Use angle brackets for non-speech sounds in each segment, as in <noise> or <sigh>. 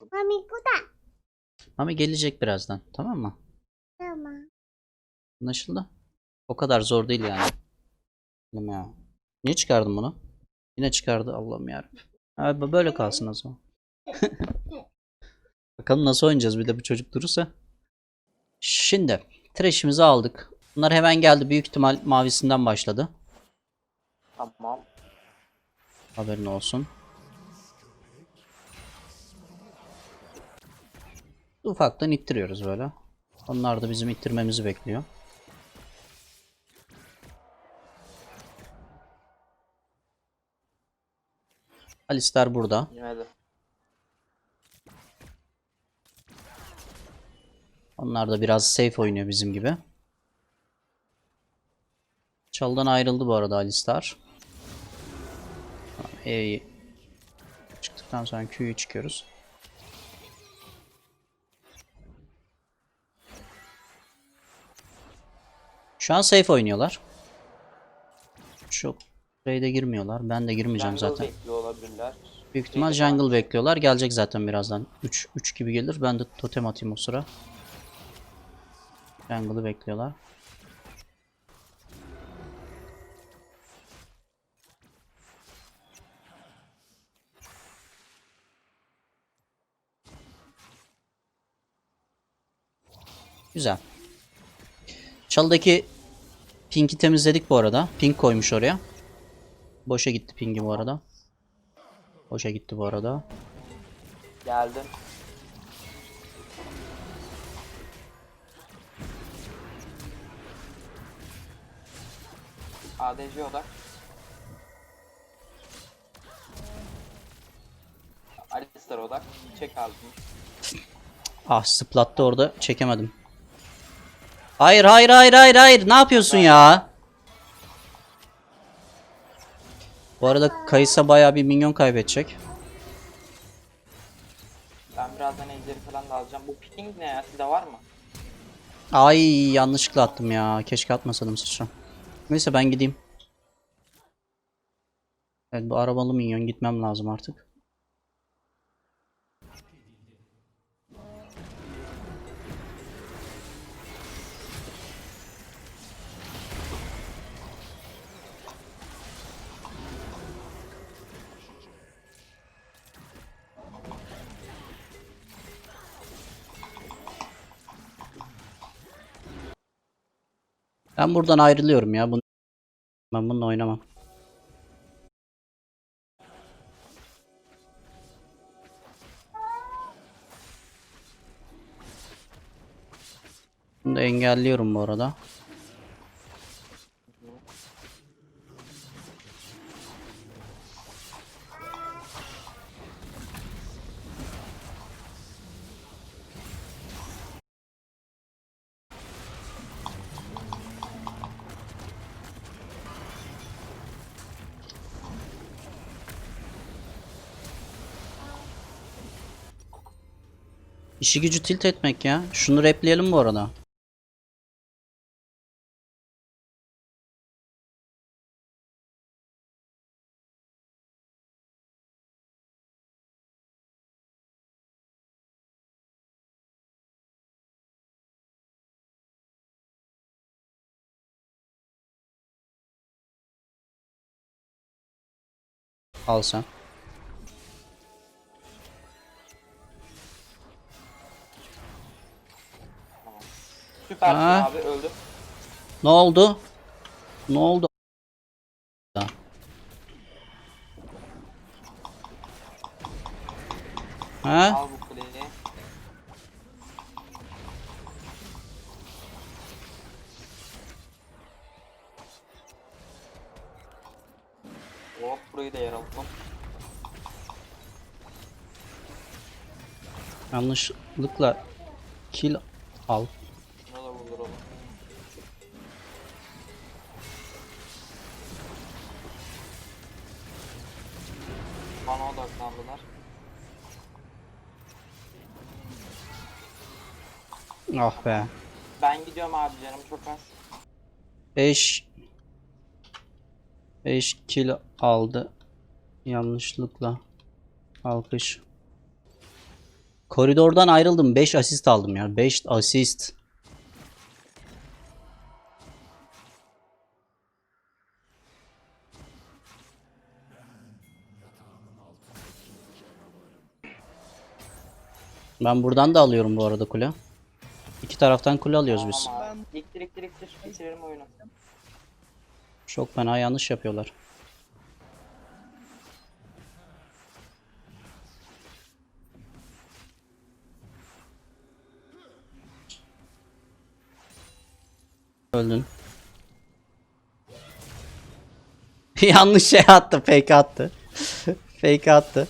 Mami kuda. Mami gelecek birazdan. Tamam mı? Tamam. Anlaşıldı. O kadar zor değil yani. Oğlum ya. Niye çıkardın bunu? Yine çıkardı Allah'ım yarabbim. Abi böyle kalsın o zaman. <laughs> Bakalım nasıl oynayacağız bir de bu çocuk durursa. Şimdi trash'imizi aldık. Bunlar hemen geldi. Büyük ihtimal mavisinden başladı. Tamam. Haberin olsun. Ufaktan ittiriyoruz böyle. Onlar da bizim ittirmemizi bekliyor. Alistar burada. Yemedi. Onlar da biraz safe oynuyor bizim gibi. Çaldan ayrıldı bu arada Alistar. E'yi çıktıktan sonra Q'yu çıkıyoruz. Şu an safe oynuyorlar. Çok trade'e girmiyorlar. Ben de girmeyeceğim Jungle zaten. bekliyor olabilirler. Büyük ihtimal jungle bekliyorlar. Gelecek zaten birazdan. 3 3 gibi gelir. Ben de totem atayım o sıra. Jungle'ı bekliyorlar. Güzel. Çalıdaki Pink'i temizledik bu arada. Pink koymuş oraya. Boşa gitti Pink'i bu arada. Boşa gitti bu arada. Geldim. ADC odak. Alistar odak. Çek ağzını. Ah zıplattı orada çekemedim. Hayır hayır hayır hayır hayır ne yapıyorsun ya? Bu arada Kayısa bayağı bir minyon kaybedecek. Ben birazdan ejderi falan da alacağım. Bu ping ne ya? Sizde var mı? Ay yanlışlıkla attım ya. Keşke atmasaydım sıçra. Neyse ben gideyim. Evet bu arabalı minyon gitmem lazım artık. Ben buradan ayrılıyorum ya. Bunu... Ben bununla oynamam. Bunu da engelliyorum bu arada. İşi gücü tilt etmek ya. Şunu repleyelim bu arada. Al sen. Süpersin Ha. abi öldü. Ne oldu? Ne oldu? Ha? Al bu kuleyi. Hop burayı da yaralttım. Yanlışlıkla kill al. Bana odaklandılar. Ah be. Ben gidiyorum abi canım çok az. 5 5 kill aldı. Yanlışlıkla. Alkış. Koridordan ayrıldım. 5 asist aldım ya. 5 asist. Ben buradan da alıyorum bu arada kule. İki taraftan kule alıyoruz biz. Tamam abi. İktir iktir iktir. Bitiririm oyunu. Çok fena yanlış yapıyorlar. Öldün. <laughs> Yanlış şey attı, fake attı. <laughs> fake attı.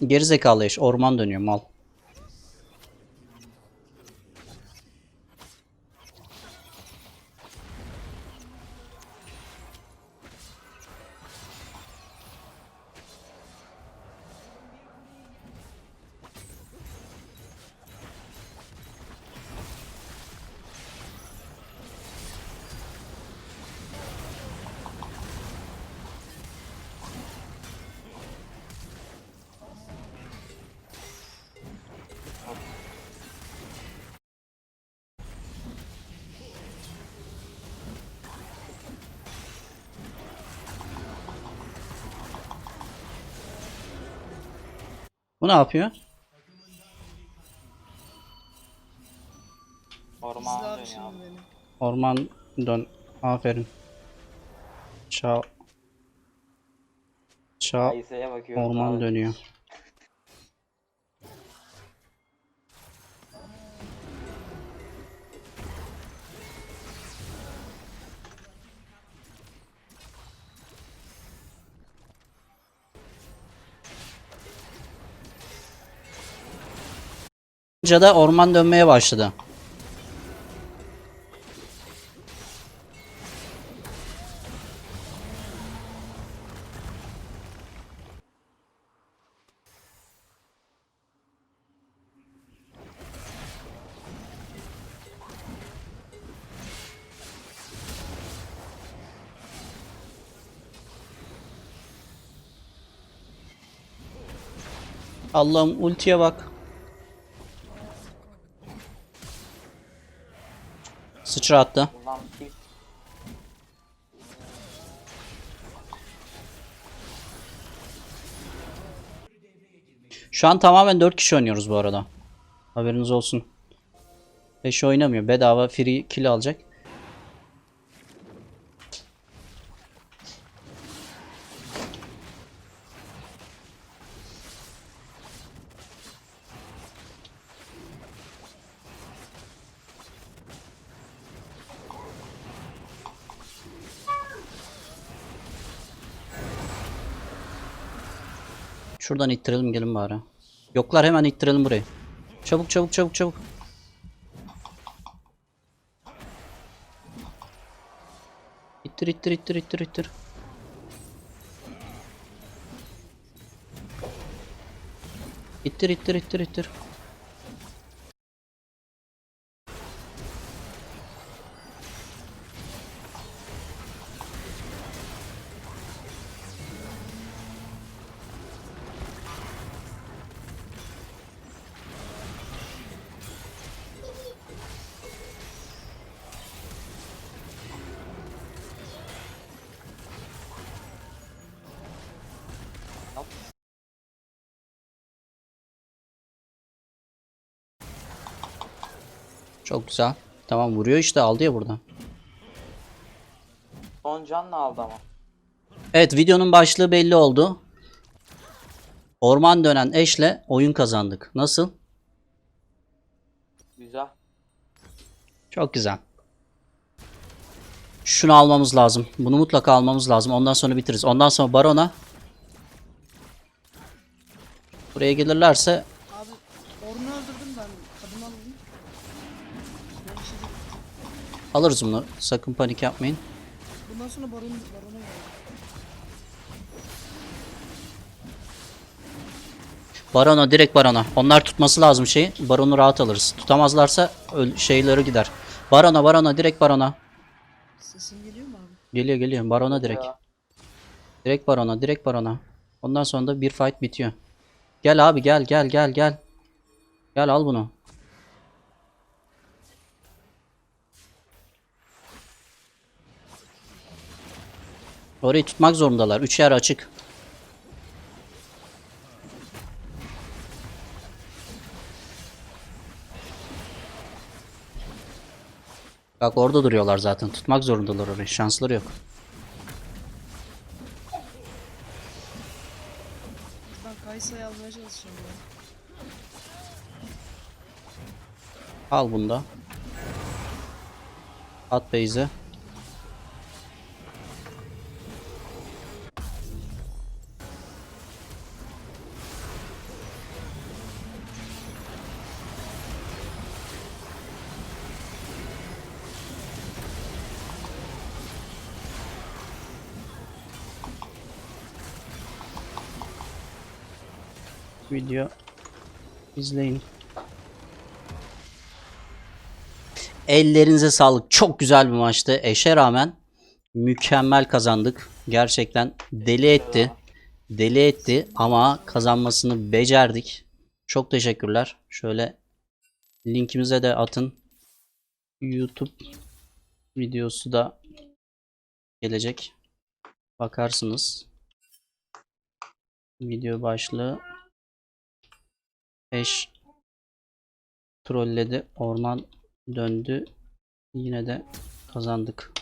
Gerizekalı eş, orman dönüyor mal. Bu ne yapıyor? Orman abi. beni. Orman dön. Aferin. Çağ. Çağ. Orman dönüyor. Da orman dönmeye başladı. Allah'ım ultiye bak. Sıçra attı. Şu an tamamen 4 kişi oynuyoruz bu arada. Haberiniz olsun. 5 oynamıyor. Bedava free kill alacak. Şuradan ittirelim gelin bari. Yoklar hemen ittirelim burayı. Çabuk çabuk çabuk çabuk. İttir ittir ittir ittir ittir. İttir ittir ittir ittir. Çok güzel. Tamam vuruyor işte aldı ya buradan. son canla aldı ama. Evet videonun başlığı belli oldu. Orman dönen eşle oyun kazandık. Nasıl? Güzel. Çok güzel. Şunu almamız lazım. Bunu mutlaka almamız lazım. Ondan sonra bitiririz. Ondan sonra Baron'a Buraya gelirlerse alırız bunu. Sakın panik yapmayın. Bundan sonra Baron, Baron'a. Barona direkt Barona. Onlar tutması lazım şeyi. Baron'u rahat alırız. Tutamazlarsa şeyleri gider. Barona Barona direkt Barona. Sesin geliyor mu abi? Geliyor geliyor. Barona direkt. Ya. Direkt Barona direkt Barona. Ondan sonra da bir fight bitiyor. Gel abi gel gel gel gel. Gel al bunu. Orayı tutmak zorundalar. Üç yer açık. Bak orada duruyorlar zaten. Tutmak zorundalar orayı. Şansları yok. Buradan Kaysa'yı almaya ya. Al bunu da. At base'i. Video izleyin. Ellerinize sağlık. Çok güzel bir maçtı. Eşe rağmen mükemmel kazandık. Gerçekten deli etti. Deli etti ama kazanmasını becerdik. Çok teşekkürler. Şöyle linkimize de atın. YouTube videosu da gelecek. Bakarsınız. Video başlığı Eş trolledi. Orman döndü. Yine de kazandık.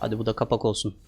Hadi bu da kapak olsun.